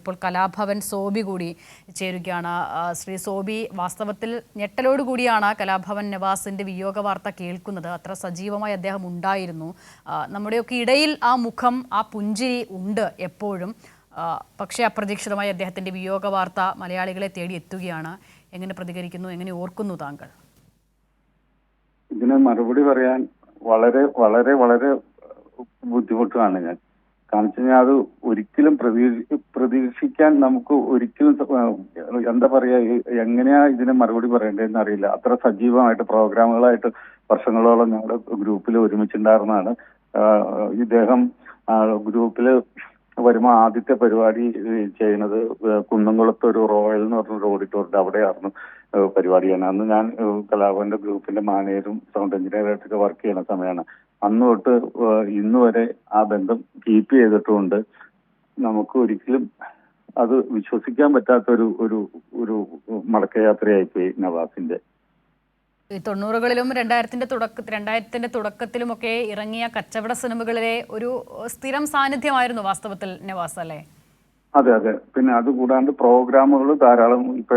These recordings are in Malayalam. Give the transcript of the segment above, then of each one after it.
ഇപ്പോൾ കലാഭവൻ സോബി കൂടി ചേരുകയാണ്. ശ്രീ സോബി വാസ്തവത്തിൽ ഞെട്ടലോട് കൂടിയാണ് കലാഭവൻ നവാസിന്റെ വിയോഗ വാർത്ത കേൾക്കുന്നത്. അത്ര സജീവമായി അദ്ദേഹം ഉണ്ടായിരുന്നു. നമ്മുടെയൊക്കെ ഇടയിൽ ആ മുഖം ആ പുഞ്ചിരി ഉണ്ട് എപ്പോഴും. പക്ഷേ അപ്രതീക്ഷിതമായി അദ്ദേഹത്തിന്റെ വിയോഗ വാർത്ത മലയാളികളെ തേടി എത്തുകയാണ്. എങ്ങനെ പ്രതികരിക്കുന്നു? എങ്ങനെ ഓർക്കുന്നു താങ്കൾ? ഇതിന് മറുപടി പറയാൻ വളരെ വളരെ വളരെ ബുദ്ധിമുട്ടാണ് ഞാൻ. കാരണം വെച്ച് കഴിഞ്ഞാൽ അത് ഒരിക്കലും പ്രതീക്ഷ പ്രതീക്ഷിക്കാൻ നമുക്ക് ഒരിക്കലും എന്താ പറയാ എങ്ങനെയാ ഇതിന് മറുപടി പറയേണ്ടതെന്ന് അറിയില്ല അത്ര സജീവമായിട്ട് പ്രോഗ്രാമുകളായിട്ട് വർഷങ്ങളോളം ഞങ്ങളുടെ ഗ്രൂപ്പിൽ ഒരുമിച്ചുണ്ടായിരുന്നതാണ്. ഇദ്ദേഹം ഗ്രൂപ്പിൽ വരുമ്പോൾ ആദ്യത്തെ പരിപാടി ചെയ്യുന്നത് കുന്നംകുളത്ത് ഒരു റോയൽ എന്ന് പറഞ്ഞൊരു ഓഡിറ്റോറിയം അവിടെയായിരുന്നു പരിപാടി ചെയ്യുന്നത്. അന്ന് ഞാൻ കലാഭവന്റെ ഗ്രൂപ്പിന്റെ മാനേജറും സൗണ്ട് എഞ്ചിനീയറായിട്ടൊക്കെ വർക്ക് ചെയ്യുന്ന സമയമാണ്. അന്ന് തൊട്ട് ഇന്ന് വരെ ആ ബന്ധം കീപ്പ് ചെയ്തിട്ടുണ്ട്. നമുക്ക് ഒരിക്കലും അത് വിശ്വസിക്കാൻ പറ്റാത്ത ഒരു ഒരു ഒരു മടക്കയാത്രയായിപ്പോയി നവാസിന്റെ. ഈ തൊണ്ണൂറുകളിലും രണ്ടായിരത്തിന്റെ തുടക്ക രണ്ടായിരത്തിന്റെ തുടക്കത്തിലുമൊക്കെ ഇറങ്ങിയ കച്ചവട സിനിമകളിലെ ഒരു സ്ഥിരം സാന്നിധ്യമായിരുന്നു വാസ്തവത്തിൽ നവാസ് അല്ലേ? അതെ അതെ. പിന്നെ അത് കൂടാണ്ട് പ്രോഗ്രാമുകൾ ധാരാളം ഇപ്പൊ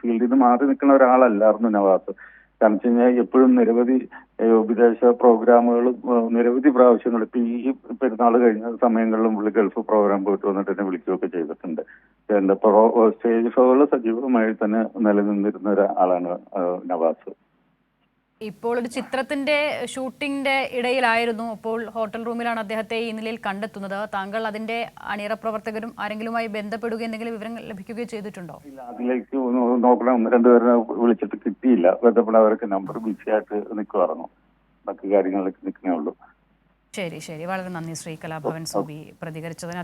ഫീൽഡിൽ നിന്ന് മാറി നിൽക്കുന്ന ഒരാളല്ലായിരുന്നു നവാസ്. കാരണം വെച്ച് കഴിഞ്ഞാൽ എപ്പോഴും നിരവധി വിദേശ പ്രോഗ്രാമുകൾ നിരവധി പ്രാവശ്യങ്ങൾ ഇപ്പൊ ഈ പെരുന്നാൾ കഴിഞ്ഞ സമയങ്ങളിലും പുള്ളി ഗൾഫ് പ്രോഗ്രാം പോയിട്ട് വന്നിട്ട് എന്നെ വിളിക്കുകയൊക്കെ ചെയ്തിട്ടുണ്ട്. പ്രോ സ്റ്റേജ് ഷോകൾ സജീവമായി തന്നെ നിലനിന്നിരുന്ന ഒരാളാണ് നവാസ്. ഇപ്പോൾ ഒരു ചിത്രത്തിന്റെ ഷൂട്ടിംഗിന്റെ ഇടയിലായിരുന്നു. അപ്പോൾ ഹോട്ടൽ റൂമിലാണ് അദ്ദേഹത്തെ ഈ നിലയിൽ കണ്ടെത്തുന്നത്. താങ്കൾ അതിന്റെ അണിയറ പ്രവർത്തകരും ആരെങ്കിലുമായി ബന്ധപ്പെടുകയോ എന്തെങ്കിലും വിവരങ്ങൾ ലഭിക്കുകയോ ചെയ്തിട്ടുണ്ടോ? ഇല്ല, അതിലേക്ക് നോക്കണം. ഒന്ന് രണ്ടുപേരെ വിളിച്ചിട്ട് കിട്ടിയില്ല. ബന്ധപ്പെടാൻ അവർക്ക് നമ്പർ ബിസി ആയിട്ട് നിൽക്കുമായിരുന്നു ബാക്കി കാര്യങ്ങളിലേക്ക് നിൽക്കുന്നേ ഉള്ളൂ. ശരി ശരി. വളരെ നന്ദി ശ്രീ കലാഭവൻ സോബി പ്രതികരിച്ചതിന്.